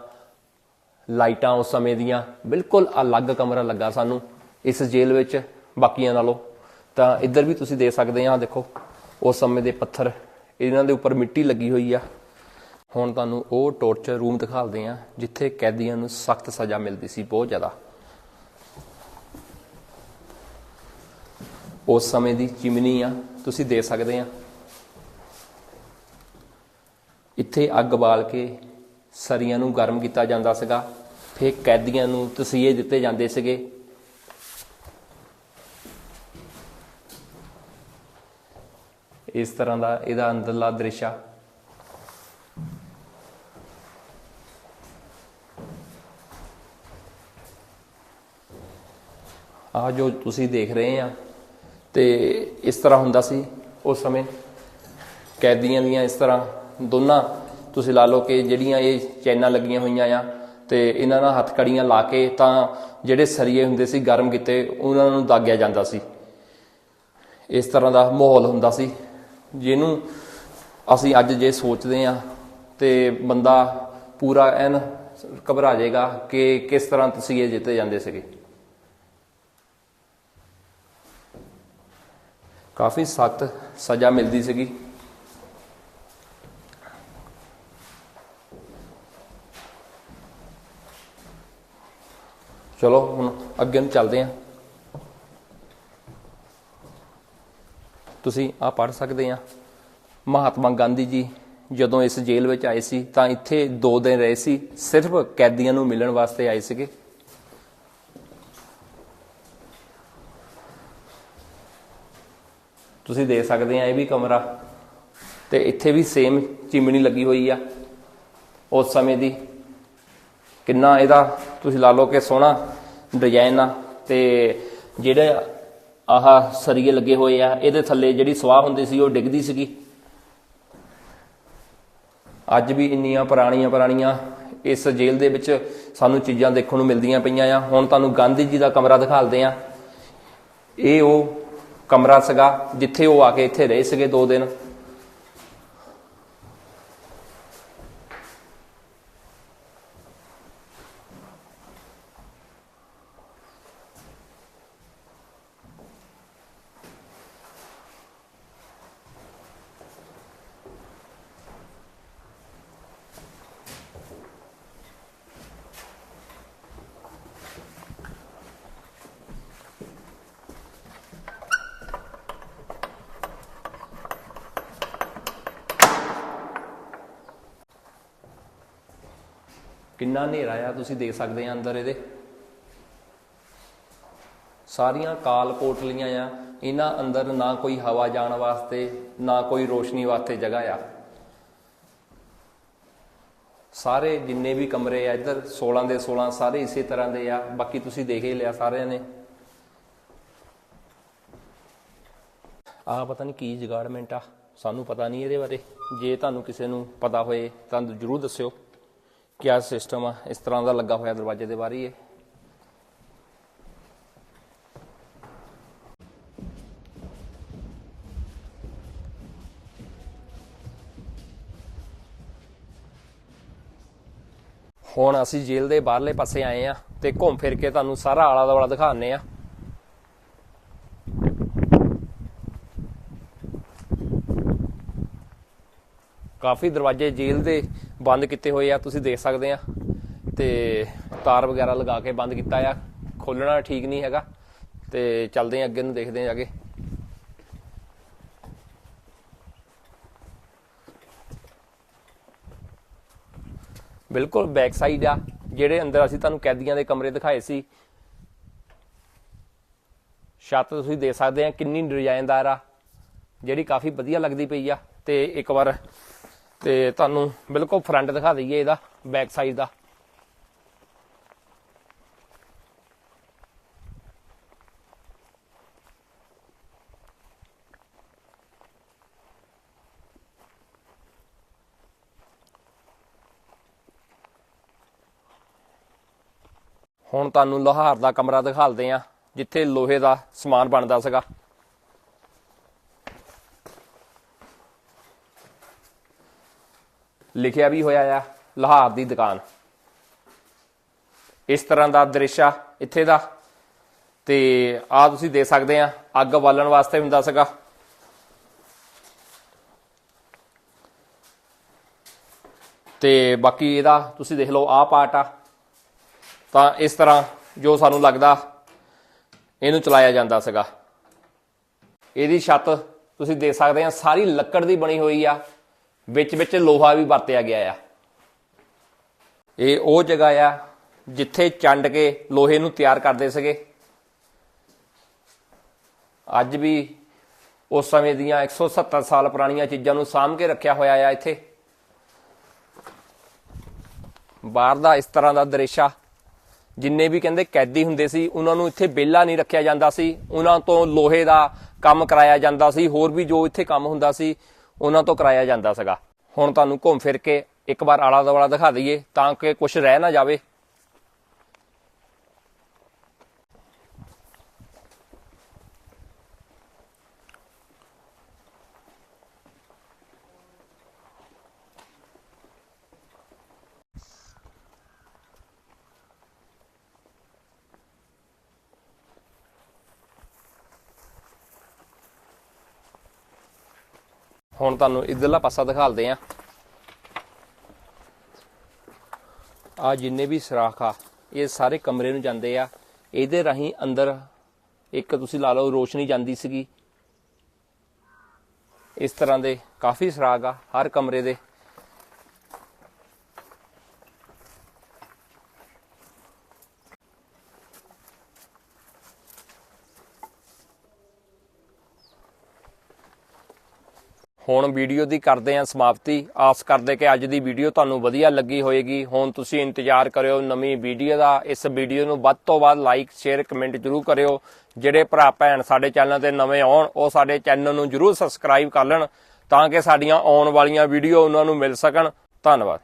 ਲਾਈਟਾਂ ਉਸ ਸਮੇਂ ਦੀਆਂ, ਬਿਲਕੁਲ ਅਲੱਗ ਕਮਰਾ ਲੱਗਾ ਸਾਨੂੰ ਇਸ ਜੇਲ੍ਹ ਵਿੱਚ ਬਾਕੀਆਂ ਨਾਲੋਂ। ਤਾਂ ਇੱਧਰ ਵੀ ਤੁਸੀਂ ਦੇ ਸਕਦੇ ਆ ਦੇਖੋ, ਉਸ ਸਮੇਂ ਦੇ ਪੱਥਰ, ਇਹਨਾਂ ਦੇ ਉੱਪਰ ਮਿੱਟੀ ਲੱਗੀ ਹੋਈ ਆ। ਹੁਣ ਤੁਹਾਨੂੰ ਉਹ ਟੌਰਚਰ ਰੂਮ ਦਿਖਾਉਂਦੇ ਆ ਜਿੱਥੇ ਕੈਦੀਆਂ ਨੂੰ ਸਖਤ ਸਜ਼ਾ ਮਿਲਦੀ ਸੀ, ਬਹੁਤ ਜ਼ਿਆਦਾ। ਉਸ ਸਮੇਂ ਦੀ ਚਿਮਨੀ ਆ, ਤੁਸੀਂ ਦੇ ਸਕਦੇ ਆ। ਇੱਥੇ ਅੱਗ ਬਾਲ ਕੇ ਸਰੀਆਂ ਨੂੰ ਗਰਮ ਕੀਤਾ ਜਾਂਦਾ ਸੀਗਾ, ਫਿਰ ਕੈਦੀਆਂ ਨੂੰ ਤਸੀਹੇ ਦਿੱਤੇ ਜਾਂਦੇ ਸੀਗੇ। ਇਸ ਤਰ੍ਹਾਂ ਦਾ ਇਹਦਾ ਅੰਦਰਲਾ ਦ੍ਰਿਸ਼ ਆ। ਆ ਜੋ ਤੁਸੀਂ ਦੇਖ ਰਹੇ ਆ। ਤੇ ਇਸ ਤਰ੍ਹਾਂ ਹੁੰਦਾ ਸੀ ਉਸ ਸਮੇਂ। ਕੈਦੀਆਂ ਦੀਆਂ ਇਸ ਤਰ੍ਹਾਂ ਦੋਨਾਂ, ਤੁਸੀਂ ਲਾ ਲਓ ਕਿ ਜਿਹੜੀਆਂ ਇਹ ਚੈਨਾਂ ਲੱਗੀਆਂ ਹੋਈਆਂ ਆ ਤੇ ਇਹਨਾਂ ਨਾਲ ਹੱਥਕੜੀਆਂ ਲਾ ਕੇ ਤਾਂ ਜਿਹੜੇ ਸਰੀਏ ਹੁੰਦੇ ਸੀ, ਗਰਮ ਕੀਤੇ, ਉਹਨਾਂ ਨੂੰ ਦਾਗਿਆ ਜਾਂਦਾ ਸੀ। ਇਸ ਤਰ੍ਹਾਂ ਦਾ ਮਾਹੌਲ ਹੁੰਦਾ ਸੀ, ਜਿਹਨੂੰ ਅਸੀਂ ਅੱਜ ਜੇ ਸੋਚਦੇ ਆ ਤੇ ਬੰਦਾ ਪੂਰਾ ਐਨ ਘਬਰਾ ਜਾਏਗਾ ਕਿ ਕਿਸ ਤਰ੍ਹਾਂ ਤਸੀਹੇ ਜਿੱਤੇ ਜਾਂਦੇ ਸੀਗੇ। ਕਾਫੀ ਸਖਤ ਸਜ਼ਾ ਮਿਲਦੀ ਸੀਗੀ। ਚਲੋ, ਹੁਣ ਅੱਗੇ ਨੂੰ ਚੱਲਦੇ ਹਾਂ। ਤੁਸੀਂ ਆ ਪੜ੍ਹ ਸਕਦੇ ਆ ਮਹਾਤਮਾ ਗਾਂਧੀ ਜੀ ਜਦੋਂ ਇਸ ਜੇਲ੍ਹ ਵਿੱਚ ਆਏ ਸੀ ਤਾਂ ਇੱਥੇ 2 ਦਿਨ ਰਹੇ ਸੀ, ਸਿਰਫ ਕੈਦੀਆਂ ਨੂੰ ਮਿਲਣ ਵਾਸਤੇ ਆਏ ਸੀਗੇ। ਤੁਸੀਂ ਦੇਖ ਸਕਦੇ ਆ, ਇਹ ਵੀ ਕਮਰਾ। ਤੇ ਇੱਥੇ ਵੀ ਸੇਮ ਚਿਮਣੀ ਲੱਗੀ ਹੋਈ ਆ, ਉਸ ਸਮੇਂ ਦੀ। ਕਿੰਨਾ ਇਹਦਾ ਤੁਸੀਂ ਲਾ ਲਓ ਕਿ ਸੋਹਣਾ ਡਿਜ਼ਾਈਨ ਆ, ਤੇ ਜਿਹੜੇ ਆਹ ਸਰੀਏ ਲੱਗੇ ਹੋਏ ਆ, ਇਹਦੇ ਥੱਲੇ ਜਿਹੜੀ ਸਵਾਹ ਹੁੰਦੀ ਸੀ, ਉਹ ਡਿੱਗਦੀ ਸੀਗੀ। ਅੱਜ ਵੀ ਇੰਨੀਆਂ ਪੁਰਾਣੀਆਂ ਪੁਰਾਣੀਆਂ ਇਸ ਜੇਲ੍ਹ ਦੇ ਵਿੱਚ ਸਾਨੂੰ ਚੀਜ਼ਾਂ ਦੇਖਣ ਨੂੰ ਮਿਲਦੀਆਂ ਪਈਆਂ ਆ। ਹੁਣ ਤੁਹਾਨੂੰ ਗਾਂਧੀ ਜੀ ਦਾ ਕਮਰਾ ਦਿਖਾਲਦੇ ਆ। ਇਹ ਉਹ ਕਮਰਾ ਸੀਗਾ ਜਿੱਥੇ ਉਹ ਆ ਕੇ ਇੱਥੇ ਰਹੇ ਸੀਗੇ 2 ਦਿਨ। ਕਿੰਨਾ ਹਨੇਰਾ ਆ ਤੁਸੀਂ ਦੇਖ ਸਕਦੇ ਆ ਅੰਦਰ ਇਹਦੇ। ਸਾਰੀਆਂ ਕਾਲ ਕੋਟਲੀਆਂ ਆ, ਇਹਨਾਂ ਅੰਦਰ ਨਾ ਕੋਈ ਹਵਾ ਜਾਣ ਵਾਸਤੇ, ਨਾ ਕੋਈ ਰੋਸ਼ਨੀ ਵਾਸਤੇ ਜਗ੍ਹਾ ਆ। ਸਾਰੇ ਜਿੰਨੇ ਵੀ ਕਮਰੇ ਆ ਇੱਧਰ 16 ਦੇ 16 ਸਾਰੇ ਇਸੇ ਤਰ੍ਹਾਂ ਦੇ ਆ, ਬਾਕੀ ਤੁਸੀਂ ਦੇਖ ਹੀ ਲਿਆ ਸਾਰਿਆਂ ਨੇ। ਆ ਪਤਾ ਨਹੀਂ ਕੀ ਜਗਾੜਮੈਂਟ ਆ, ਸਾਨੂੰ ਪਤਾ ਨਹੀਂ ਇਹਦੇ ਬਾਰੇ। ਜੇ ਤੁਹਾਨੂੰ ਕਿਸੇ ਨੂੰ ਪਤਾ ਹੋਏ, ਤਾਂ ਜਰੂਰ ਦੱਸਿਓ। ਕਿਆ ਸਿਸਟਮ ਆ? ਇਸ ਤਰ੍ਹਾਂ ਦਾ ਲੱਗਾ ਹੋਇਆ ਦਰਵਾਜ਼ੇ ਦੇ ਬਾਹਰ ਹੀ ਇਹ। ਹੁਣ ਅਸੀਂ ਜੇਲ੍ਹ ਦੇ ਬਾਹਰਲੇ ਪਾਸੇ ਆਏ ਆ ਤੇ ਘੁੰਮ ਫਿਰ ਕੇ ਤੁਹਾਨੂੰ ਸਾਰਾ ਆਲਾ ਦੁਆਲਾ ਦਿਖਾਉਂਦੇ ਆ। ਕਾਫੀ ਦਰਵਾਜ਼ੇ ਜੇਲ੍ਹ ਦੇ ਬੰਦ ਕੀਤੇ ਹੋਏ ਆ, ਤੁਸੀਂ ਦੇਖ ਸਕਦੇ ਆ। ਤੇ ਤਾਰ ਵਗੈਰਾ ਲਗਾ ਕੇ ਬੰਦ ਕੀਤਾ ਆ। ਖੋਲਣਾ ਠੀਕ ਨਹੀਂ ਹੈਗਾ। ਤੇ ਚੱਲਦੇ ਆ ਅੱਗੇ ਨੂੰ, ਦੇਖਦੇ ਆ ਜਾ ਕੇ ਬਿਲਕੁਲ ਬੈਕ ਸਾਈਡ ਆ। ਜਿਹੜੇ ਅੰਦਰ ਅਸੀਂ ਤੁਹਾਨੂੰ ਕੈਦੀਆਂ ਦੇ ਕਮਰੇ ਦਿਖਾਏ ਸੀ। ਛੱਤ ਤੁਸੀਂ ਦੇਖ ਸਕਦੇ ਆ, ਕਿੰਨੀ ਡਿਜ਼ਾਈਨਦਾਰ ਆ। ਜਿਹੜੀ ਕਾਫੀ ਵਧੀਆ ਲੱਗਦੀ ਪਈ ਆ। ਤੇ ਇੱਕ ਵਾਰ ਤੇ ਤੁਹਾਨੂੰ ਬਿਲਕੁਲ ਫਰੰਟ ਦਿਖਾ ਦਈਏ ਇਹਦਾ ਬੈਕ ਸਾਈਡ ਦਾ। ਹੁਣ ਤੁਹਾਨੂੰ ਲੋਹਾਰ ਦਾ ਕਮਰਾ ਦਿਖਾਲਦੇ ਆ ਜਿੱਥੇ ਲੋਹੇ ਦਾ ਸਮਾਨ ਬਣਦਾ ਸੀਗਾ। ਲਿਖਿਆ ਵੀ ਹੋਇਆ ਆ, ਲੋਹਾਰ ਦੀ ਦੁਕਾਨ। ਇਸ ਤਰ੍ਹਾਂ ਦਾ ਦ੍ਰਿਸ਼ ਆ ਇੱਥੇ ਦਾ। ਤੇ ਆ ਤੁਸੀਂ ਦੇਖ ਸਕਦੇ ਆ, ਅੱਗ ਬਾਲਣ ਵਾਸਤੇ ਹੁੰਦਾ ਸੀਗਾ। ਤੇ ਬਾਕੀ ਇਹਦਾ ਤੁਸੀਂ ਦੇਖ ਲਓ, ਆਹ ਪਾਰਟ ਆ। ਤਾਂ ਇਸ ਤਰ੍ਹਾਂ ਜੋ ਸਾਨੂੰ ਲੱਗਦਾ, ਇਹਨੂੰ ਚਲਾਇਆ ਜਾਂਦਾ ਸੀਗਾ। ਇਹਦੀ ਛੱਤ ਤੁਸੀਂ ਦੇਖ ਸਕਦੇ ਆ, ਸਾਰੀ ਲੱਕੜ ਦੀ ਬਣੀ ਹੋਈ ਆ। ਵਿੱਚ ਵਿੱਚ ਲੋਹਾ ਵੀ ਵਰਤਿਆ ਗਿਆ ਆ। ਇਹ ਉਹ ਜਗ੍ਹਾ ਆ ਜਿੱਥੇ ਚੰਡ ਕੇ ਲੋਹੇ ਨੂੰ ਤਿਆਰ ਕਰਦੇ ਸੀਗੇ। ਅੱਜ ਵੀ ਉਸ ਸਮੇਂ ਦੀਆਂ 170 ਸਾਲ ਪੁਰਾਣੀਆਂ ਚੀਜ਼ਾਂ ਨੂੰ ਸਾਂਭ ਕੇ ਰੱਖਿਆ ਹੋਇਆ ਆ ਇੱਥੇ। ਬਾਹਰ ਦਾ ਇਸ ਤਰ੍ਹਾਂ ਦਾ ਦ੍ਰਿਸ਼ਾ ਜਿੰਨੇ ਵੀ ਕਹਿੰਦੇ ਕੈਦੀ ਹੁੰਦੇ ਸੀ, ਉਹਨਾਂ ਨੂੰ ਇੱਥੇ ਬੇਲਾ ਨਹੀਂ ਰੱਖਿਆ ਜਾਂਦਾ ਸੀ। ਉਹਨਾਂ ਤੋਂ ਲੋਹੇ ਦਾ ਕੰਮ ਕਰਾਇਆ ਜਾਂਦਾ ਸੀ। ਹੋਰ ਵੀ ਜੋ ਇੱਥੇ ਕੰਮ ਹੁੰਦਾ ਸੀ ਉਹਨਾਂ ਤੋਂ ਕਰਾਇਆ ਜਾਂਦਾ ਸੀਗਾ। ਹੁਣ ਤੁਹਾਨੂੰ ਘੁੰਮ ਫਿਰ ਕੇ ਇੱਕ ਵਾਰ ਆਲਾ ਦੁਆਲਾ ਦਿਖਾ ਦਈਏ ਤਾਂ ਕਿ ਕੁਝ ਰਹਿ ਨਾ ਜਾਵੇ। ਹੁਣ ਤੁਹਾਨੂੰ ਇਧਰਲਾ ਪਾਸਾ ਦਿਖਾਲਦੇ ਆ। ਆ ਜਿੰਨੇ ਵੀ ਸਰਾਖ ਆ, ਇਹ ਸਾਰੇ ਕਮਰੇ ਨੂੰ ਜਾਂਦੇ ਆ। ਇਹਦੇ ਰਾਹੀਂ ਅੰਦਰ ਇੱਕ ਤੁਸੀਂ ਲਾ ਲਓ ਰੋਸ਼ਨੀ ਜਾਂਦੀ ਸੀਗੀ। ਇਸ ਤਰ੍ਹਾਂ ਦੇ ਕਾਫੀ ਸਰਾਗ ਆ, ਹਰ ਕਮਰੇ ਦੇ। ਹੁਣ ਵੀਡੀਓ ਦੀ ਕਰਦੇ ਹਾਂ ਸਮਾਪਤੀ। ਆਸ ਕਰਦੇ ਕਿ ਅੱਜ ਦੀ ਵੀਡੀਓ ਤੁਹਾਨੂੰ ਵਧੀਆ ਲੱਗੀ ਹੋਵੇਗੀ ਹੁਣ ਤੁਸੀਂ ਇੰਤਜ਼ਾਰ ਕਰਿਓ ਨਵੀਂ ਵੀਡੀਓ ਦਾ। ਇਸ ਵੀਡੀਓ ਨੂੰ ਵੱਧ ਤੋਂ ਵੱਧ ਲਾਈਕ, ਸ਼ੇਅਰ, ਕਮੈਂਟ ਜਰੂਰ ਕਰਿਓ। ਜਿਹੜੇ ਭਰਾ, ਭੈਣ ਸਾਡੇ ਚੈਨਲ ਤੇ ਨਵੇਂ ਆਉਣ, ਉਹ ਸਾਡੇ ਚੈਨਲ ਨੂੰ ਜਰੂਰ ਸਬਸਕ੍ਰਾਈਬ ਕਰ ਲੈਣ ਤਾਂ ਕਿ ਸਾਡੀਆਂ ਆਉਣ ਵਾਲੀਆਂ ਵੀਡੀਓ ਉਹਨਾਂ ਨੂੰ ਮਿਲ ਸਕਣ। ਧੰਨਵਾਦ।